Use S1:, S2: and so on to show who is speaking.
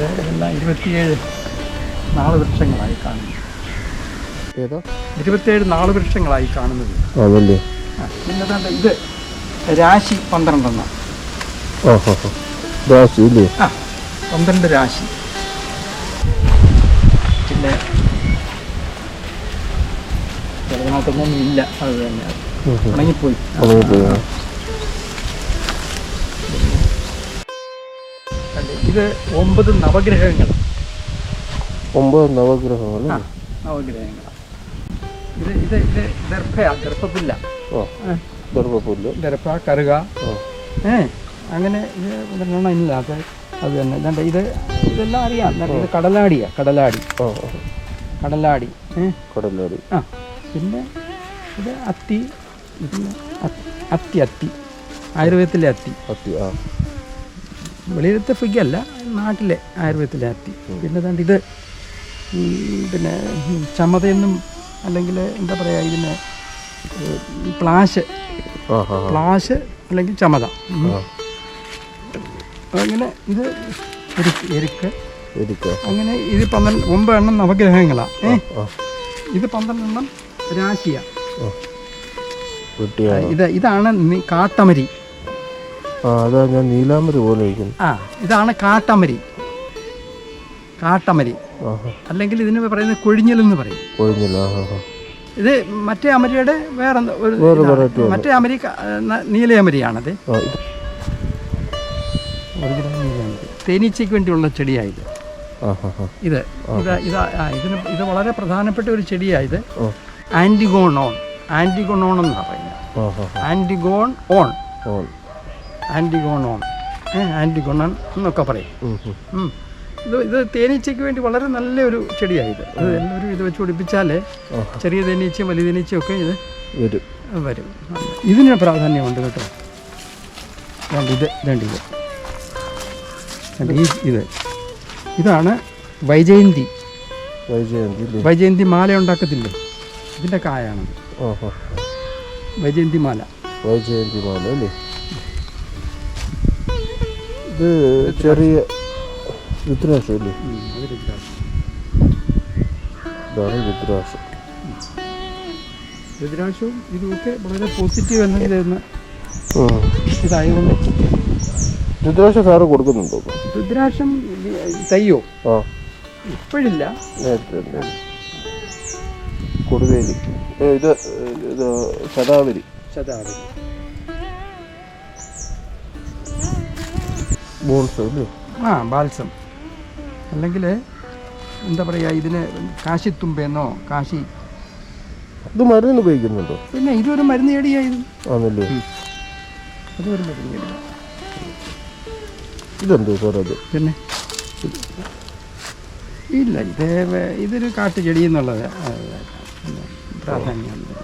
S1: ഇത് എല്ലാം ഇരുപത്തിയേഴ് നാല് വൃക്ഷങ്ങളായി കാണുന്നു.
S2: ഏതോ?
S1: ഇരുപത്തിയേഴ് നാല് വൃക്ഷങ്ങളായി കാണുന്നത്.
S2: അതല്ലേ?
S1: പിന്നെ ഇത് രാശി
S2: പന്ത്രണ്ടെന്നാണ് രാശി ഇല്ലേ?
S1: ആ പന്ത്രണ്ട് രാശി. പിന്നെ ചിലതിനകത്തൊന്നും ഇല്ല അത് തന്നെ. ഉണങ്ങിപ്പോയി, ഇത് ഒമ്പത് നവഗ്രഹങ്ങൾ.
S2: ഒമ്പത് നവഗ്രഹങ്ങൾ.
S1: നവഗ്രഹങ്ങൾ. ഇത് ഇത് ഇത് ദർഭയാ ദർഭപ്പില്ല.
S2: ആ ഗർഭപ്പുല്ല്
S1: ദർഭ കറുക. ഏ അങ്ങനെ ഇത് ഇല്ലാത്ത അത് തന്നെ. ഇതാണ്ട് ഇത് ഇതെല്ലാം അറിയാം. ഇത് കടലാടിയാ കടലാടി.
S2: ഓ.
S1: കടലാടി
S2: കടലാടി.
S1: ആ പിന്നെ ഇത് അത്തി അത്തി അത്തി. ആയുർവേദത്തിലെ അത്തി.
S2: അത്തി ആ.
S1: വെളിയിലത്തെ ഫിഗല്ല നാട്ടിലെ ആയുർവേദത്തിലെ ആറ്റി പിന്നെ ദാണ്ട് ഇത് പിന്നെ ചമതയെന്നും അല്ലെങ്കിൽ എന്താ പറയുക ഇതിന് പ്ലാഷ് പ്ലാശ് അല്ലെങ്കിൽ ചമത. അങ്ങനെ ഇത് എരുക്ക്. എരുക്ക്. അങ്ങനെ ഇത് പന്ത്രണ്ട് ഒമ്പതെണ്ണം നവഗ്രഹങ്ങളാണ് ഏ? ഇത് പന്ത്രണ്ട്
S2: എണ്ണം രാശിയാണ്
S1: ഇത് ഇതാണ് കാട്ടമരി.
S2: അതാ ഞാൻ നീലാമരി പോലെ ഇരിക്കുന്നു.
S1: ആ ഇതാണ് കാട്ടമരി. കാട്ടമരി. അല്ലെങ്കിൽ ഇതിന് പറയുന്നത് കൊഴിഞ്ഞൽ
S2: എന്ന് പറയും. ഹാ
S1: ഇത് മറ്റേ അമരിയുടെ വേറെ ഒരു. മറ്റേ അമരി നീലയമരിയാണത് തേനീച്ചയ്ക്ക് വേണ്ടിയുള്ള ചെടിയായത് ഇത്. ഇത്. ഇത് ഇതിന് ഇത് വളരെ പ്രധാനപ്പെട്ട ഒരു ചെടിയായത്
S2: ആന്റിഗോൺ
S1: ഓൺ ആന്റിഗോൺ ഓൺ എന്നാണ് പറയുന്നത്. ആന്റിഗോൺ ഓൺ.
S2: ഓൺ.
S1: ആന്റിഗോണോൺ ആന്റിഗോണൺ എന്നൊക്കെ പറയും. ഇത് ഇത് തേനീച്ചയ്ക്ക് വേണ്ടി വളരെ നല്ലൊരു ചെടിയാണ് ഇത് എല്ലാവരും ഇത് വെച്ച് പിടിപ്പിച്ചാൽ ചെറിയ തേനീച്ചയും വലിയ തേനീച്ചയും ഒക്കെ ഇത്
S2: വരും.
S1: വരും. ഇതിന് പ്രാധാന്യമുണ്ട് കേട്ടോ. ഇത് ഇതുണ്ട് ഇത്. ഈ ഇത്. ഇതാണ് വൈജയന്തി.
S2: വൈജയന്തി
S1: വൈജയന്തി മാല ഉണ്ടാക്കത്തില്ലേ? ഇതിന്റെ കായാണ്.
S2: ഓഹോ.
S1: വൈജയന്തി മാല.
S2: വൈജയന്തി മാല അല്ലേ? ഇത് ചെറിയ രുദ്രാക്ഷം അല്ലേ?
S1: ഋതുരാശവും
S2: ഇതാണ്
S1: ഇതുമൊക്കെ വളരെ പോസിറ്റീവ് എനർജി തരുന്ന. ഇതായതുകൊണ്ട്
S2: രുദ്രാക്ഷം സാറ് കൊടുക്കുന്നുണ്ടോ?
S1: രുദ്രാക്ഷം തയ്യോ?
S2: ആ.
S1: ഇപ്പോഴില്ല.
S2: കൊടുവേലി ഇത് ഇത് ശതാവരി
S1: ശതാവരി
S2: ബോൺസ് അല്ലേ
S1: ആ ബാൽസം. അല്ലെങ്കിൽ എന്താ പറയുക ഇതിന് കാശിത്തുമ്പെന്നോ കാശി.
S2: ഇത് മരുന്നിന് ഉപയോഗിക്കുന്നുണ്ടോ?
S1: പിന്നെ ഇതൊരു മരുന്ന് ചെടിയായിരുന്നു
S2: ആണല്ലേ?
S1: അതൊരു മരുന്ന് ചെടിയാണ്
S2: ഇതെന്തോ സാർ അത്?
S1: പിന്നെ? ഇല്ല ഇത് ഇതൊരു കാട്ടുചെടി എന്നുള്ളത്. പ്രാധാന്യമുണ്ട്